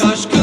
şaşkın